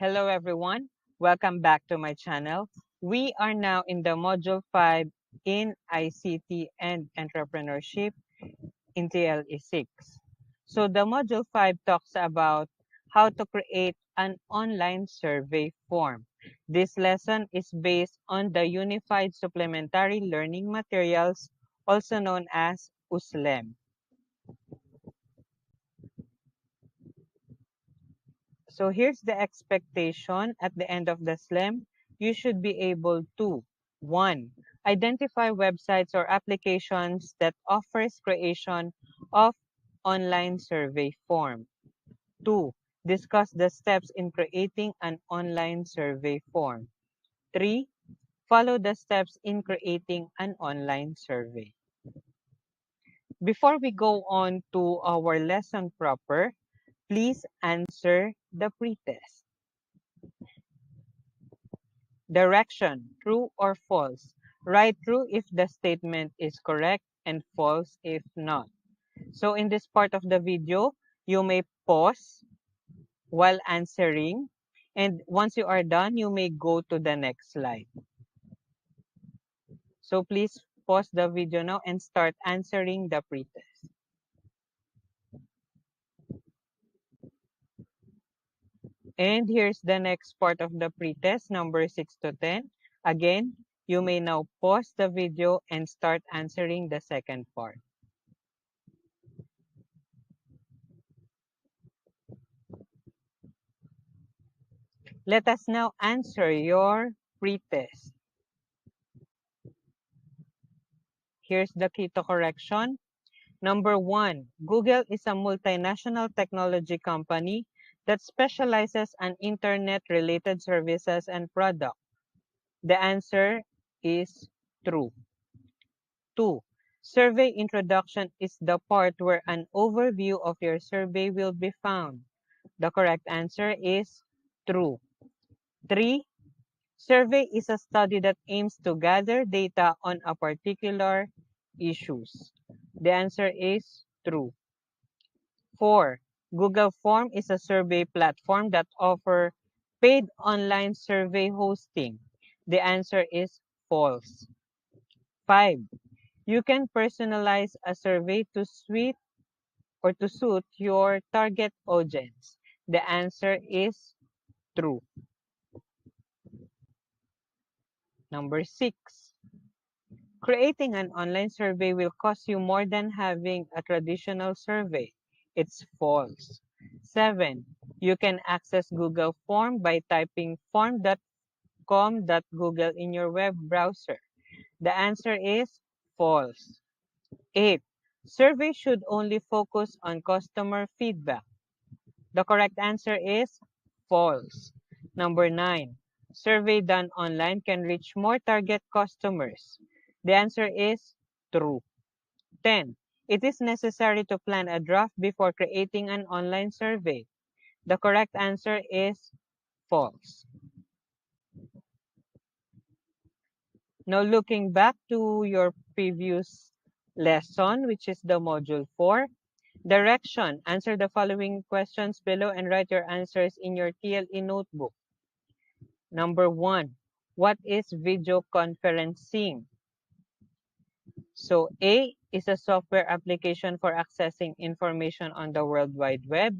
Hello everyone, welcome back to my channel. We are now in the Module 5 in ICT and Entrepreneurship in TLE6. So the Module 5 talks about how to create an online survey form. This lesson is based on the Unified Supplementary Learning Materials, also known as USLEM. So here's the expectation at the end of the SLEM. You should be able to, one, identify websites or applications that offers creation of online survey form. Two, discuss the steps in creating an online survey form. Three, follow the steps in creating an online survey. Before we go on to our lesson proper, please answer the pretest. Direction, true or false? Write true if the statement is correct and false if not. So in this part of the video, you may pause while answering. And once you are done, you may go to the next slide. So please pause the video now and start answering the pretest. And here's the next part of the pretest, number 6 to 10. Again, you may now pause the video and start answering the second part. Let us now answer your pretest. Here's the key to correction. Number one, Google is a multinational technology company that specializes on internet-related services and products. The answer is true. Two, survey introduction is the part where an overview of your survey will be found. The correct answer is true. Three, survey is a study that aims to gather data on a particular issues. The answer is true. Four, Google Form is a survey platform that offer paid online survey hosting. The answer is false. Five, you can personalize a survey to suit or to suit your target audience. The answer is true. Number six, creating an online survey will cost you more than having a traditional survey. It's false. Seven, you can access Google Form by typing form.com.google in your web browser. The answer is false. Eight, survey should only focus on customer feedback. The correct answer is false. Number nine, survey done online can reach more target customers. The answer is true. 10. It is necessary to plan a draft before creating an online survey. The correct answer is false. Now looking back to your previous lesson, which is the module 4, direction, answer the following questions below and write your answers in your TLE notebook. Number one, what is video conferencing? So A is a software application for accessing information on the World Wide Web.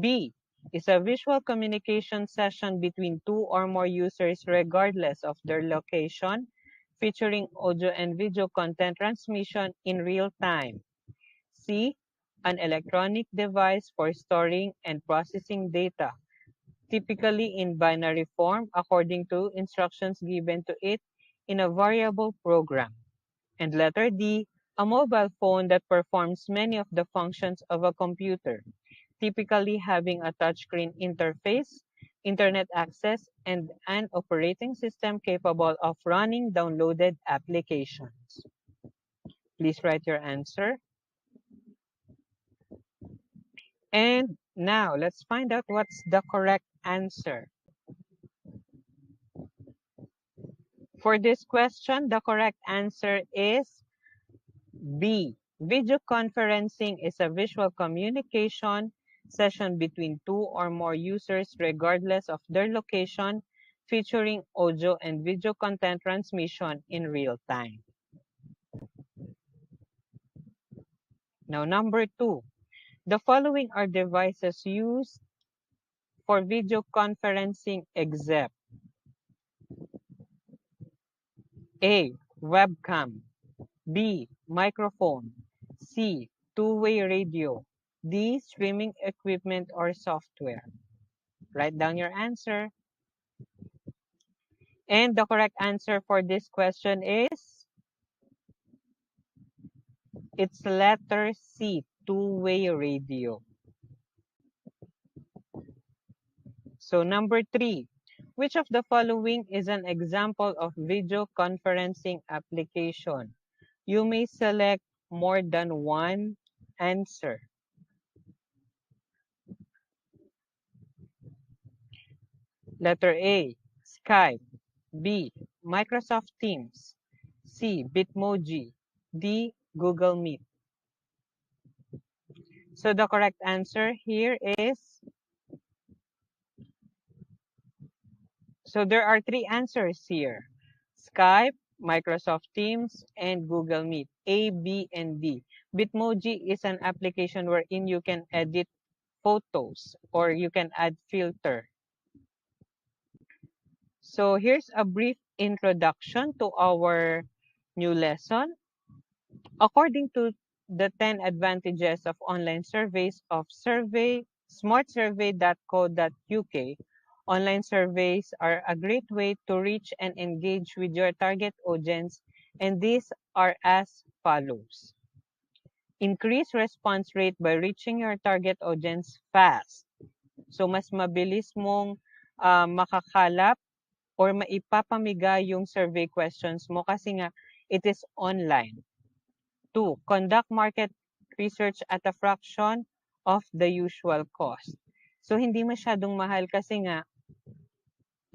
B is a visual communication session between two or more users regardless of their location, featuring audio and video content transmission in real time. C, an electronic device for storing and processing data, typically in binary form according to instructions given to it in a variable program. And letter D, a mobile phone that performs many of the functions of a computer, typically having a touchscreen interface, internet access, and an operating system capable of running downloaded applications. Please write your answer. And now, let's find out what's the correct answer. For this question, the correct answer is B. Video conferencing is a visual communication session between two or more users regardless of their location, featuring audio and video content transmission in real time. Now, number two, the following are devices used for video conferencing except A. Webcam B. Microphone C. Two-way radio D. Streaming equipment or software. Write down your answer. And the correct answer for this question is it's letter C, two-way radio. So number three, which of the following is an example of video conferencing application? You may select more than one answer. Letter A, Skype. B, Microsoft Teams. C, Bitmoji. D, Google Meet. So the correct answer here is, so there are three answers here. Skype, Microsoft Teams, and Google Meet. A, B, and D. Bitmoji is an application wherein you can edit photos or you can add filter. So here's a brief introduction to our new lesson. According to the 10 advantages of online surveys of survey smartsurvey.co.uk, online surveys are a great way to reach and engage with your target audience and these are as follows. Increase response rate by reaching your target audience fast. So mas mabilis mong uh, makakalap or maipapamiga yung survey questions mo kasi nga it is online. Two, conduct market research at a fraction of the usual cost. So hindi masyadong mahal kasi nga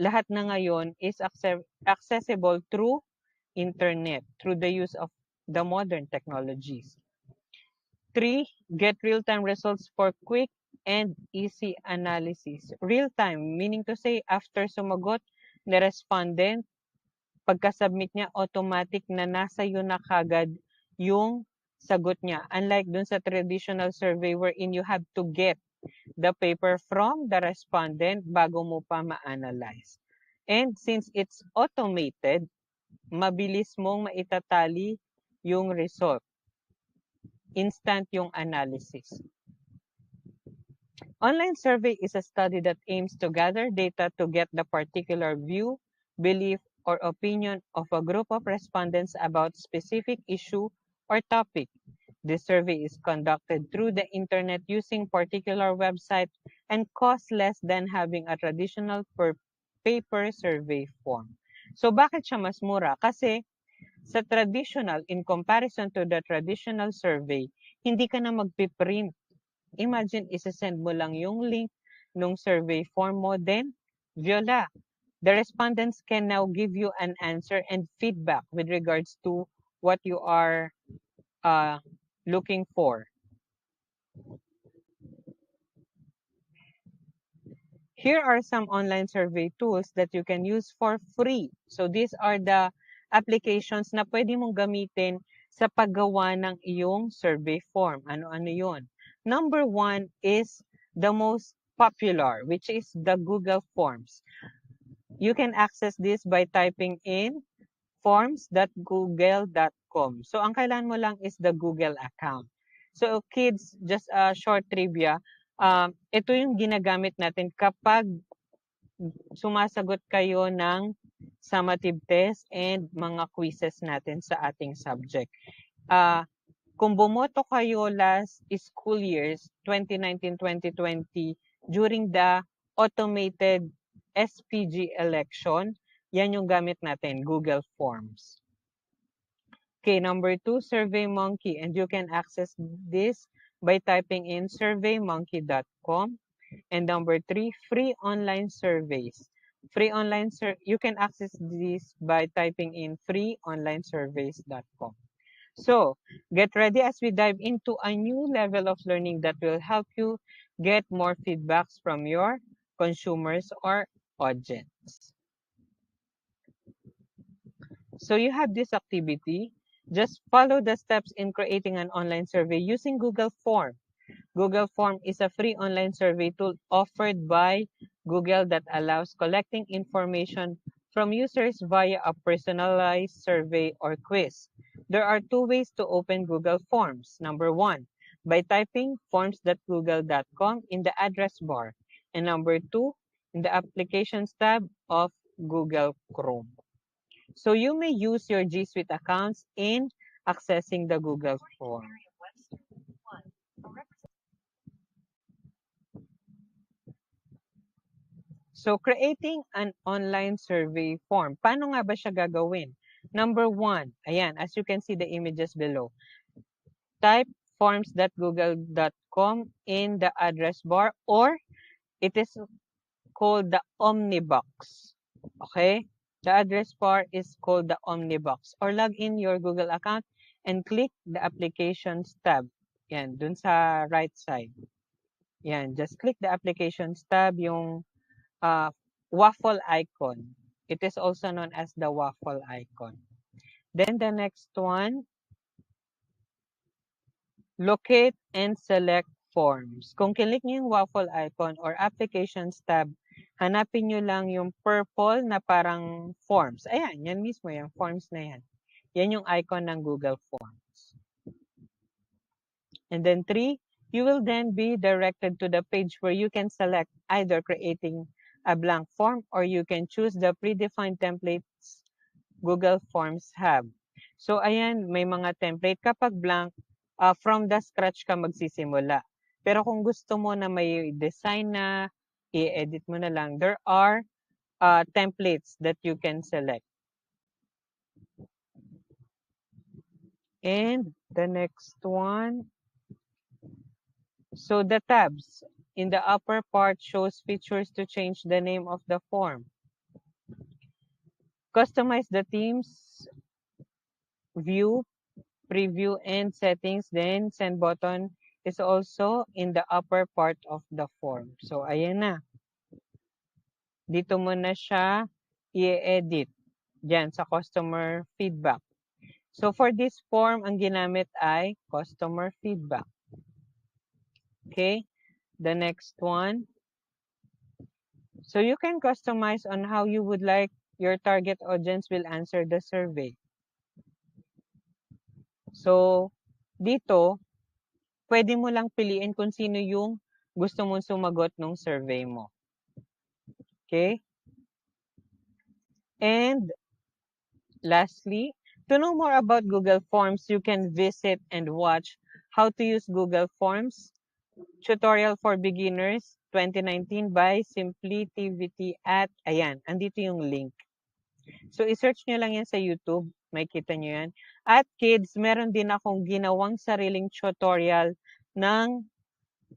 lahat na ngayon is accessible through internet, through the use of the modern technologies. Three, get real-time results for quick and easy analysis. Real-time, meaning to say after sumagot na respondent, pagka-submit niya, automatic na nasa iyo na kagad yung sagot niya. Unlike dun sa traditional survey wherein you have to get the paper from the respondent bago mo pa ma-analyze. And since it's automated, mabilis mong maitatali yung result. Instant yung analysis. Online survey is a study that aims to gather data to get the particular view, belief, or opinion of a group of respondents about specific issue or topic. This survey is conducted through the internet using particular website and costs less than having a traditional per paper survey form. So bakit siya mas mura? Kasi sa traditional, in comparison to the traditional survey, hindi ka na magpiprint Imagine, isa-send mo lang yung link nung survey form mo. Then, Viola, the respondents can now give you an answer and feedback with regards to what you are uh, looking for. Here are some online survey tools that you can use for free. So these are the applications na pwede mong gamitin sa paggawa ng iyong survey form. Ano-ano yon? Number one is the most popular, which is the Google Forms. You can access this by typing in forms.google.com. So, ang kailangan mo lang is the Google account. So, kids, just a short trivia. Um, ito yung ginagamit natin kapag sumasagot kayo ng summative test and mga quizzes natin sa ating subject. Uh, kung bumoto kayo last school years, 2019-2020, during the automated SPG election, yan yung gamit natin, Google Forms. Okay, number two, SurveyMonkey. And you can access this by typing in surveymonkey.com. And number three, free online surveys. Free online sur you can access this by typing in freeonlinesurveys.com. So, get ready as we dive into a new level of learning that will help you get more feedbacks from your consumers or audience. So you have this activity. Just follow the steps in creating an online survey using Google Form. Google Form is a free online survey tool offered by Google that allows collecting information from users via a personalized survey or quiz. There are two ways to open Google Forms. Number one, by typing forms.google.com in the address bar. And number two, in the Applications tab of Google Chrome. So you may use your G Suite accounts in accessing the Google Form. So creating an online survey form. Paano nga ba siya gagawin? Number one, ayan, as you can see the images below. Type forms.google.com in the address bar or it is called the Omnibox. Okay? The address bar is called the Omnibox or log in your Google account and click the Applications tab. Yan, dun sa right side. Yan, just click the Applications tab, yung uh, waffle icon. It is also known as the waffle icon. Then the next one, locate and select forms. Kung kilik niyo yung waffle icon or applications tab, hanapin niyo lang yung purple na parang forms. Ayan, yan mismo, yung forms na yan. Yan yung icon ng Google Forms. And then three, you will then be directed to the page where you can select either creating a blank form or you can choose the predefined templates Google Forms have. So ayan, may mga template. Kapag blank, uh, from the scratch ka magsisimula. Pero kung gusto mo na may design na, i-edit mo na lang, there are uh, templates that you can select. And the next one. So the tabs in the upper part shows features to change the name of the form. Customize the themes, view, preview, and settings. Then send button is also in the upper part of the form. So ayan na. Dito mo na siya i-edit. Diyan sa customer feedback. So for this form, ang ginamit ay customer feedback. Okay? The next one. So you can customize on how you would like your target audience will answer the survey. So, dito, pwede mo lang piliin kung sino yung gusto mong sumagot ng survey mo. Okay? And lastly, To know more about Google Forms, you can visit and watch How to Use Google Forms Tutorial for Beginners 2019 by Simplitivity at, ayan, andito yung link. So, isearch nyo lang yan sa YouTube. May kita nyo yan. At kids, meron din akong ginawang sariling tutorial ng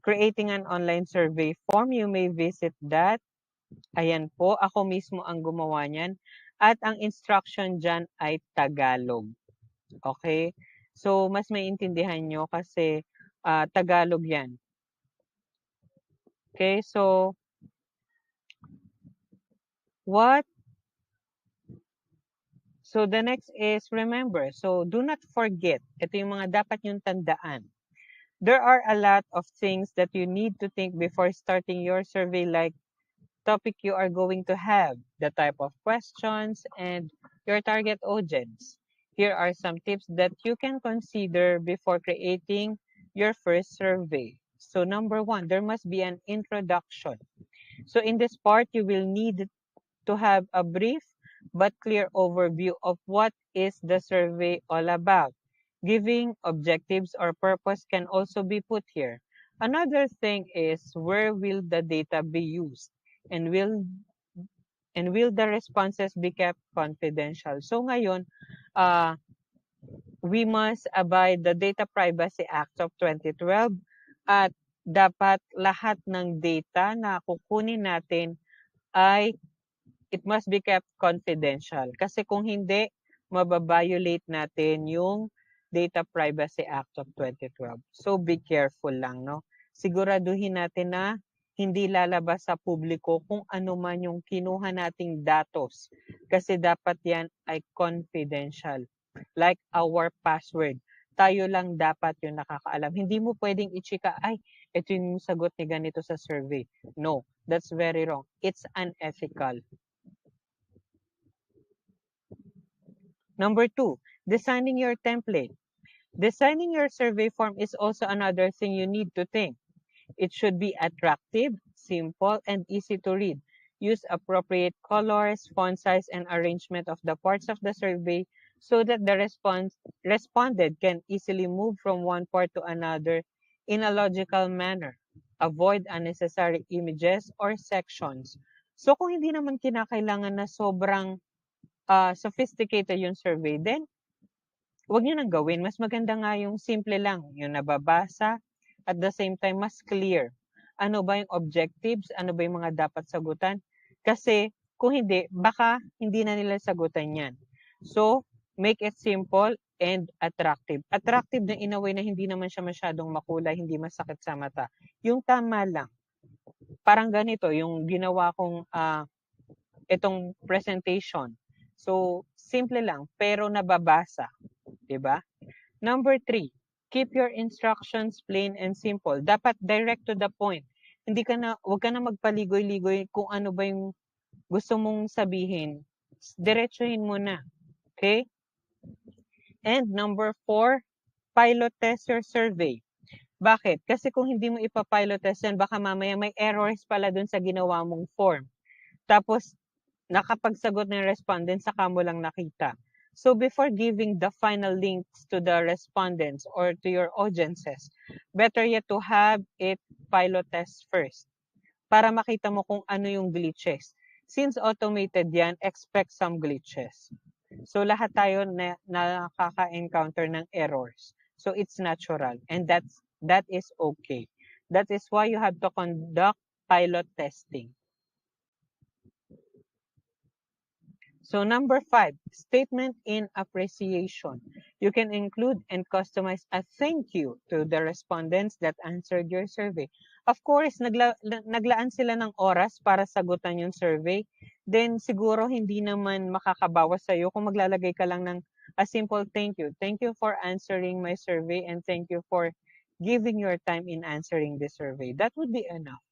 creating an online survey form. You may visit that. Ayan po, ako mismo ang gumawa niyan. At ang instruction dyan ay Tagalog. Okay? So, mas maintindihan nyo kasi uh, Tagalog yan. Okay, so what? So the next is remember. So do not forget. Ito yung mga dapat yung tandaan. There are a lot of things that you need to think before starting your survey like topic you are going to have, the type of questions, and your target audience. Here are some tips that you can consider before creating your first survey. So number one, there must be an introduction. So in this part, you will need to have a brief but clear overview of what is the survey all about. Giving objectives or purpose can also be put here. Another thing is where will the data be used? and will and will the responses be kept confidential? So ngayon, uh, we must abide the Data Privacy Act of 2012 at dapat lahat ng data na kukunin natin ay it must be kept confidential. Kasi kung hindi, mababiolate natin yung Data Privacy Act of 2012. So be careful lang, no? Siguraduhin natin na hindi lalabas sa publiko kung ano man yung kinuha nating datos. Kasi dapat yan ay confidential. Like our password. Tayo lang dapat yung nakakaalam. Hindi mo pwedeng ichika, ay, ito yung sagot ni ganito sa survey. No, that's very wrong. It's unethical. Number two, designing your template. Designing your survey form is also another thing you need to think. It should be attractive, simple, and easy to read. Use appropriate colors, font size, and arrangement of the parts of the survey so that the response responded can easily move from one part to another in a logical manner. Avoid unnecessary images or sections. So kung hindi naman kinakailangan na sobrang uh, sophisticated yung survey, then wag niyo nang gawin. Mas maganda nga yung simple lang, yung nababasa, at the same time, mas clear. Ano ba yung objectives? Ano ba yung mga dapat sagutan? Kasi kung hindi, baka hindi na nila sagutan yan. So, make it simple and attractive. Attractive na in a way na hindi naman siya masyadong makulay, hindi masakit sa mata. Yung tama lang. Parang ganito, yung ginawa kong uh, itong presentation. So, simple lang, pero nababasa. Ba? Diba? Number three, keep your instructions plain and simple. Dapat direct to the point. Hindi ka na, wag ka na magpaligoy-ligoy kung ano ba yung gusto mong sabihin. Diretsuhin mo na. Okay? And number four, pilot test your survey. Bakit? Kasi kung hindi mo ipapilot test yan, baka mamaya may errors pala dun sa ginawa mong form. Tapos, nakapagsagot ng respondent, saka mo lang nakita. So before giving the final links to the respondents or to your audiences, better yet to have it pilot test first para makita mo kung ano yung glitches. Since automated yan, expect some glitches. So lahat tayo na, nakaka-encounter ng errors. So it's natural and that's that is okay. That is why you have to conduct pilot testing. So number five, statement in appreciation. You can include and customize a thank you to the respondents that answered your survey. Of course, nagla naglaan sila ng oras para sagutan yung survey. Then siguro hindi naman makakabawas sa iyo kung maglalagay ka lang ng a simple thank you. Thank you for answering my survey and thank you for giving your time in answering the survey. That would be enough.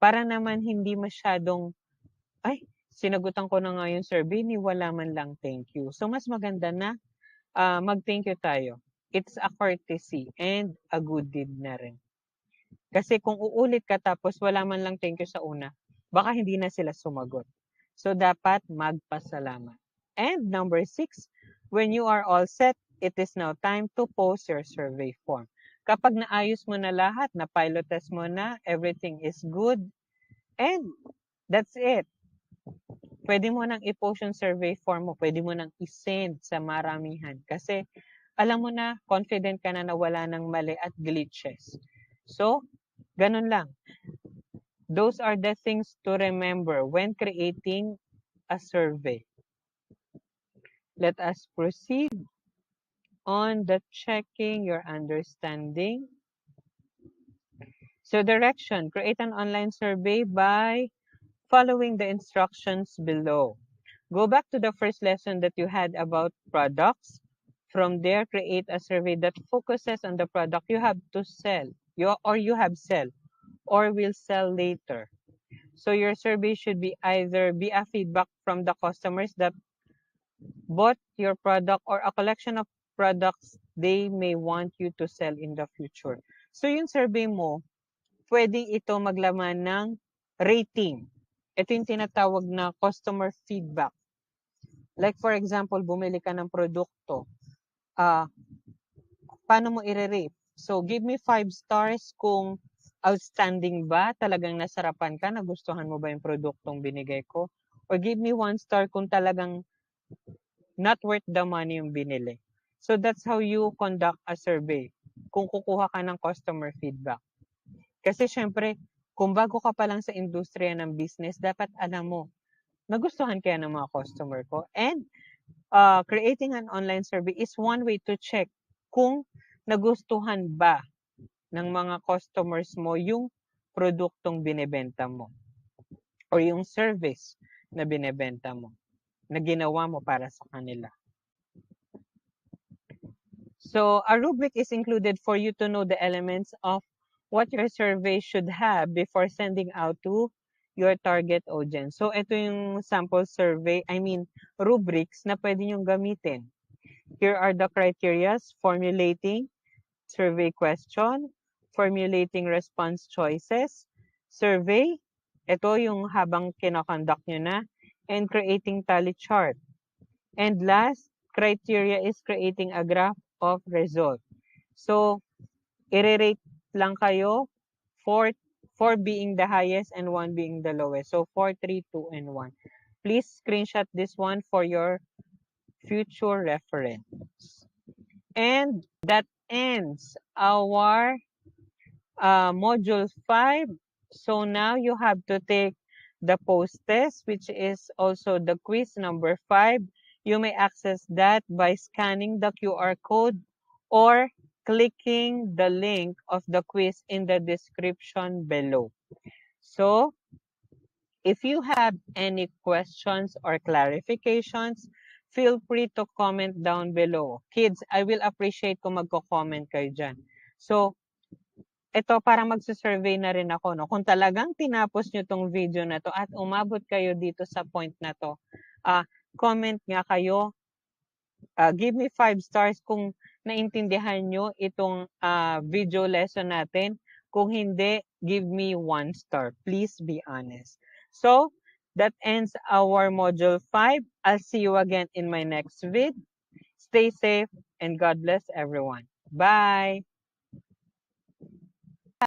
Para naman hindi masyadong ay, sinagutan ko na nga yung survey, wala man lang thank you. So, mas maganda na uh, mag-thank you tayo. It's a courtesy and a good deed na rin. Kasi kung uulit ka tapos wala man lang thank you sa una, baka hindi na sila sumagot. So, dapat magpasalamat. And number six, when you are all set, it is now time to post your survey form. Kapag naayos mo na lahat, na pilot test mo na, everything is good, and that's it pwede mo nang i-post yung survey form mo, pwede mo nang i-send sa maramihan. Kasi alam mo na, confident ka na na wala ng mali at glitches. So, ganun lang. Those are the things to remember when creating a survey. Let us proceed on the checking your understanding. So direction, create an online survey by following the instructions below. Go back to the first lesson that you had about products. From there, create a survey that focuses on the product you have to sell you, or you have sell or will sell later. So your survey should be either be a feedback from the customers that bought your product or a collection of products they may want you to sell in the future. So yung survey mo, pwedeng ito maglaman ng rating. Ito yung tinatawag na customer feedback. Like for example, bumili ka ng produkto. Uh, paano mo i-rate? So, give me 5 stars kung outstanding ba, talagang nasarapan ka, nagustuhan mo ba yung produktong binigay ko? Or give me 1 star kung talagang not worth the money yung binili. So, that's how you conduct a survey kung kukuha ka ng customer feedback. Kasi syempre, kung bago ka pa lang sa industriya ng business, dapat alam mo, nagustuhan kaya ng mga customer ko. And uh, creating an online survey is one way to check kung nagustuhan ba ng mga customers mo yung produktong binebenta mo or yung service na binebenta mo na ginawa mo para sa kanila. So a rubric is included for you to know the elements of what your survey should have before sending out to your target audience. So ito yung sample survey, I mean rubrics na pwede nyo gamitin. Here are the criterias formulating survey question, formulating response choices, survey, ito yung habang kinakonduct nyo na, and creating tally chart. And last criteria is creating a graph of result. So, i-rate lang kayo, 4, 4 being the highest and 1 being the lowest. So, 4, 3, 2, and 1. Please screenshot this one for your future reference. And that ends our uh, module 5. So now you have to take the post test, which is also the quiz number 5. You may access that by scanning the QR code or clicking the link of the quiz in the description below. So, if you have any questions or clarifications, feel free to comment down below. Kids, I will appreciate kung magko-comment kayo dyan. So, ito para magsusurvey na rin ako. No? Kung talagang tinapos nyo tong video na to at umabot kayo dito sa point na to, uh, comment nga kayo. Uh, give me 5 stars kung naintindihan nyo itong uh, video lesson natin. Kung hindi, give me 1 star. Please be honest. So, that ends our module 5. I'll see you again in my next vid. Stay safe and God bless everyone. Bye!